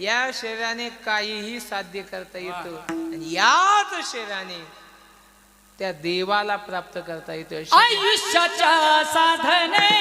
या शरीराने काहीही साध्य करता येतं. आणि याच शरीराने त्या देवाला प्राप्त करता येतो. आयुष्याच्या साधने